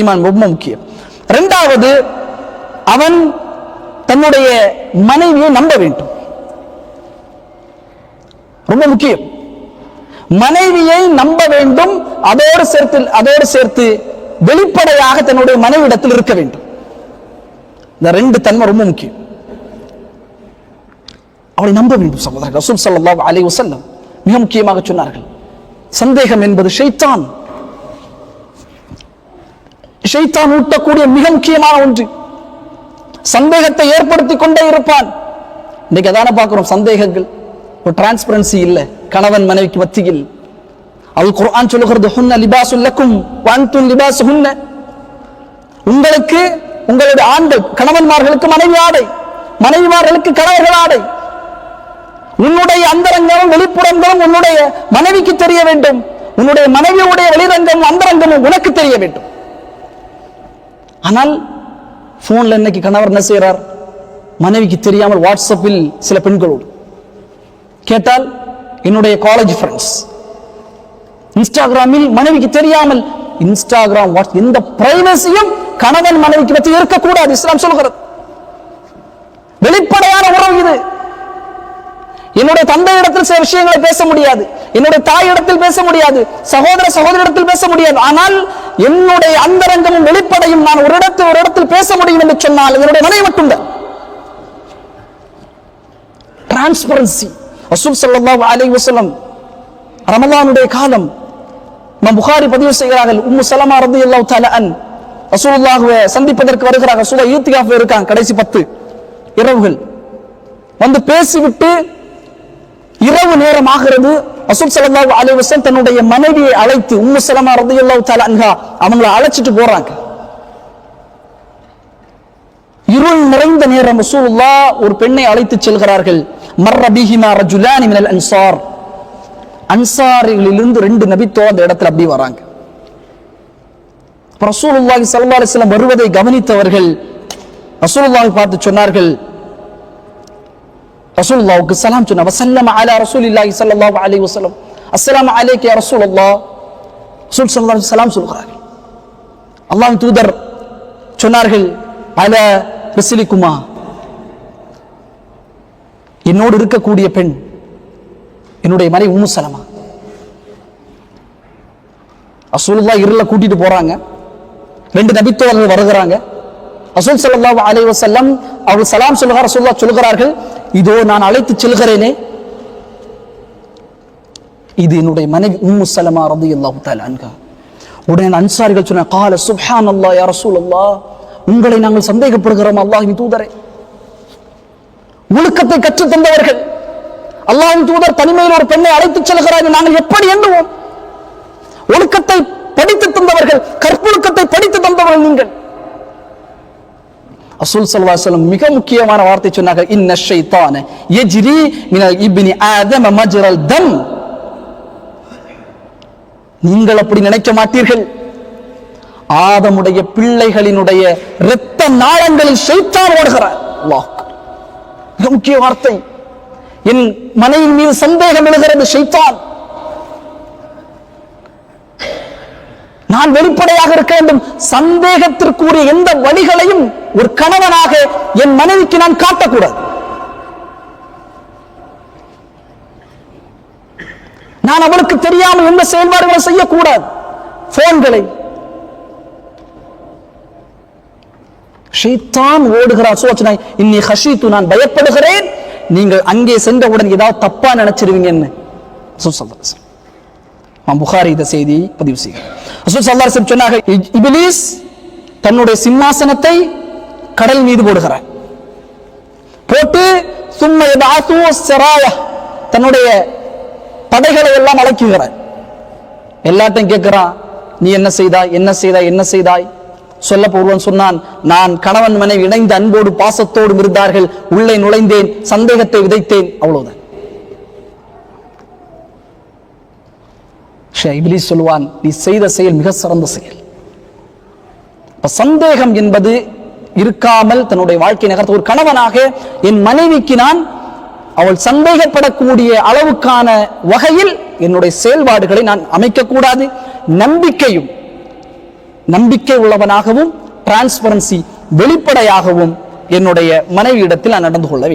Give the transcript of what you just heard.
ஈமான் ரொம்ப முக்கியம். ரெண்டாவது அவன் தன்னுடைய மனைவியை நம்ப வேண்டும். ரொம்ப முக்கியம். மனைவியை நம்ப வேண்டும் அதோடு சேர்த்து அதோடு சேர்த்து வெளிப்படையாக தன்னுடைய மனைவிடத்தில் இருக்க வேண்டும். இந்த ரெண்டு தன்மை ரொம்ப முக்கியம். அவளை நம்ப வேண்டும் சகோதரர் ரசூல் சல்லாஹ் அலி வசல்லம் மிக முக்கியமாக சொன்னார்கள். சந்தேகம் என்பது ஷைத்தான். ஷைத்தான் ஊட்டக்கூடிய மிக முக்கியமான ஒன்று. சந்தேகத்தை ஏற்படுத்தி கொண்டே இருப்பான். இன்னைக்கு அதான பார்க்குறோம் சந்தேகங்கள். ஒரு டிரான்ஸ்பரன்சி இல்லை. கணவன் மனைவிக்கு மத்தியில். அது குர்ஆன் சொல்லுகிறது ஹுன்ன லிபாசுல் லக்கும் வஅன்தும் லிபாசுஹுன்ன. உங்களுக்கு உங்களுடைய ஆண்கள் கணவன்மார்களுக்கு மனைவி ஆடை மனைவிமார்களுக்கு கணவர்கள் ஆடை. உன்னுடைய அந்தரங்கமும் வெளிப்புறங்களும் உன்னுடைய மனைவிக்கு தெரிய வேண்டும். உன்னுடைய மனைவியுடைய வெளிரங்கமும் அந்தரங்கமும் உனக்கு தெரிய வேண்டும். ஆனால் ஃபோனில் இன்னைக்கு கணவர் என்ன செய்கிறார் மனைவிக்கு தெரியாமல் வாட்ஸ்அப்பில் சில பெண்களோடு கேட்டால் என்னுடைய காலேஜ் ஃப்ரெண்ட்ஸ் இன்ஸ்டாகிராமில் மனைவிக்கு தெரியாமல் இன்ஸ்டாகிராம் வாட்ஸ் எந்த பிரைவசியும் கணவன் மனைவிக்கு பற்றி இருக்கக்கூடாது. இஸ்லாம் சொல்கிறது. வெளிப்படையான உறவு இது. என்னுடைய தந்தையிடத்தில் சில விஷயங்களை பேச முடியாது. என்னுடைய தாயிடத்தில் பேச முடியாது. சகோதர சகோதரிடத்தில் பேச முடியாது. ஆனால் என்னுடைய அந்தரங்கமும் வெளிப்படையும் நான் ஒரு இடத்தில் ஒரு இடத்தில் பேச முடியும் என்று சொன்னால் என்னுடைய விலை மட்டும்தான். டிரான்ஸ்பரன்சி ரசூல் ஸல்லல்லாஹு அலை வசலம் ரமலானுடைய காலம் நம் புகாரி பதிவு செய்கிறார்கள். உம்மு சலமா ரலியல்லாஹு தஆலா அன் ரசூலுல்லாஹ்வை சந்திப்பதற்கு வருகிறாங்க ரசூலுல்லாஹ் ஈத்திகாஃப்ல இருக்காங்க கடைசி பத்து இரவுகள். வந்து பேசிவிட்டு இரவு நேரம் ஆகிறது. ரசூல் ஸல்லல்லாஹு அலைஹி வஸல்லம் தன்னுடைய மனைவியை அழைத்து உம்மு சலமா ரலியல்லாஹு தஆலா அன்ஹா அவங்கள அழைச்சிட்டு போறாங்க. இருள் நிறைந்த நேரம் ரசூலுல்லாஹ் ஒரு பெண்ணை அழைத்து செல்கிறார்கள். மர்ரபிஹிமா ரஜுலானி மினல் அன்சார். அன்சாரிகளிலிருந்து ரெண்டு நபித்தோ அந்த இடத்துல அப்படி வராங்க. ரசூலுல்லாஹி ஸல்லல்லாஹு அலைஹி வஸல்லம் வருவதை கவனித்தவர்கள் ரசூலுல்லாஹி பார்த்து சொன்னார்கள் ரசூல்லாவுக்கு சலாம் சொன்னா வசல்லம அலா ரசூலில்லாஹி ஸல்லல்லாஹு அலைஹி வஸல்லம். அஸ்ஸலாமு அலைக்க யா ரசூலல்லாஹ். ரசூல் ஸல்லல்லாஹு அலைஹி வஸல்லம் சொல்கிறார்கள். அல்லாஹ் தூதர் சொன்னார்கள் அல ரிசிலிக்குமா என்னோடு இருக்கக்கூடிய பெண் என்னுடைய மனைவி உம்மு சலமா. ரசூலுல்லாஹ் இருள கூட்டிட்டு போறாங்க. ரெண்டு நபித்தோழர்கள் வருகிறாங்க. அசூல் ஸல்லல்லாஹு அலைஹி வஸல்லம் அவர்கள் சலாம் சொல்லுகிறார் ரசூல்லா சொல்கிறார்கள் இதோ நான் அழைத்து செல்கிறேனே. இது என்னுடைய மனைவி உம்மு சலமா ரதி அல்லாஹு அன்ஹா. உடனே அன்சாரிகள் சொன்ன கால சுஹான் அல்லா யார் ரசூல் அல்லா உங்களை நாங்கள் சந்தேகப்படுகிறோம் அல்லாஹின் தூதரே. ஒழுக்கத்தை கற்றுத் தந்தவர்கள். அல்லாஹின் தூதர் தனிமையில் ஒரு பெண்ணை அழைத்துச் செல்கிறார்கள் நாங்கள் எப்படி எண்ணுவோம்? ஒழுக்கத்தை படித்து தந்தவர்கள் கற்பொழுக்கத்தை படித்து தந்தவர்கள் நீங்கள். அசூல் சொல்லம் மிக முக்கியமான வார்த்தை சொன்னாங்க இன்ன ஷைத்தான யஜ்ரி மினல் இப்னி ஆதம மஜ்ரல் தம். நீங்கள் அப்படி நினைக்க மாட்டீர்கள். ஆதமுடைய பிள்ளைகளினுடைய இரத்த நாளங்களில் ஷைத்தான் ஓடுகிறார். மிக முக்கிய வார்த்தை. என் மனைவி மீது சந்தேகம் எழுகிறது ஷைத்தான். நான் வெளிப்படையாக இருக்க வேண்டும். சந்தேகத்திற்குரிய எந்த வழிகளையும் ஒரு கணவனாக என் மனைவிக்கு நான் காட்டக்கூடாது. நான் அவளுக்கு தெரியாமல் எந்த செயல்பாடுகளை செய்யக்கூடாது. போன்களை ஷீத்தான் ஓடுகிறார். சோச்சனை இன்னி ஹஷீத்து நான் பயப்படுகிறேன். நீங்கள் அங்கே சென்றவுடன் ஏதாவது தப்பா நினைச்சிருவீங்கன்னு. என்ன புகாரி இந்த செய்தியை பதிவு செய்கிறேன். ரசூல் ஸல்லல்லாஹு அலைஹி வஸல்லம் சொன்னார்கள் தன்னுடைய சிம்மாசனத்தை கடல் மீது போடுகிறார். போட்டு சும்மா யபஅது ஸராயா தன்னுடைய படைகளை எல்லாம் அழைக்குகிறார் எல்லாத்தையும் கேட்கிறான் நீ என்ன செய்தாய் என்ன செய்தாய் என்ன செய்தாய்? சொல்ல ஒருவன் சொன்னான் நான் கணவன் மனைவி இணைந்து அன்போடு பாசத்தோடும் இருந்தார்கள் உள்ளே நுழைந்தேன் சந்தேகத்தை விதைத்தேன் அவ்வளவுதான். ஷே, இப்லீஸ் சொல்லுவான் நீ செய்த செயல் மிக சிறந்த செயல். இப்ப சந்தேகம் என்பது இருக்காமல் தன்னுடைய வாழ்க்கை நகர்த்த ஒரு கணவனாக என் மனைவிக்கு நான் அவள் சந்தேகப்படக்கூடிய அளவுக்கான வகையில் என்னுடைய செயல்பாடுகளை நான் அமைக்கக்கூடாது. நம்பிக்கையும் நம்பிக்கை உள்ளவனாகவும் டிரான்ஸ்பரன்சி வெளிப்படையாகவும் என்னுடைய மனைவியிடத்தில் நான் நடந்து கொள்ள வேண்டும்.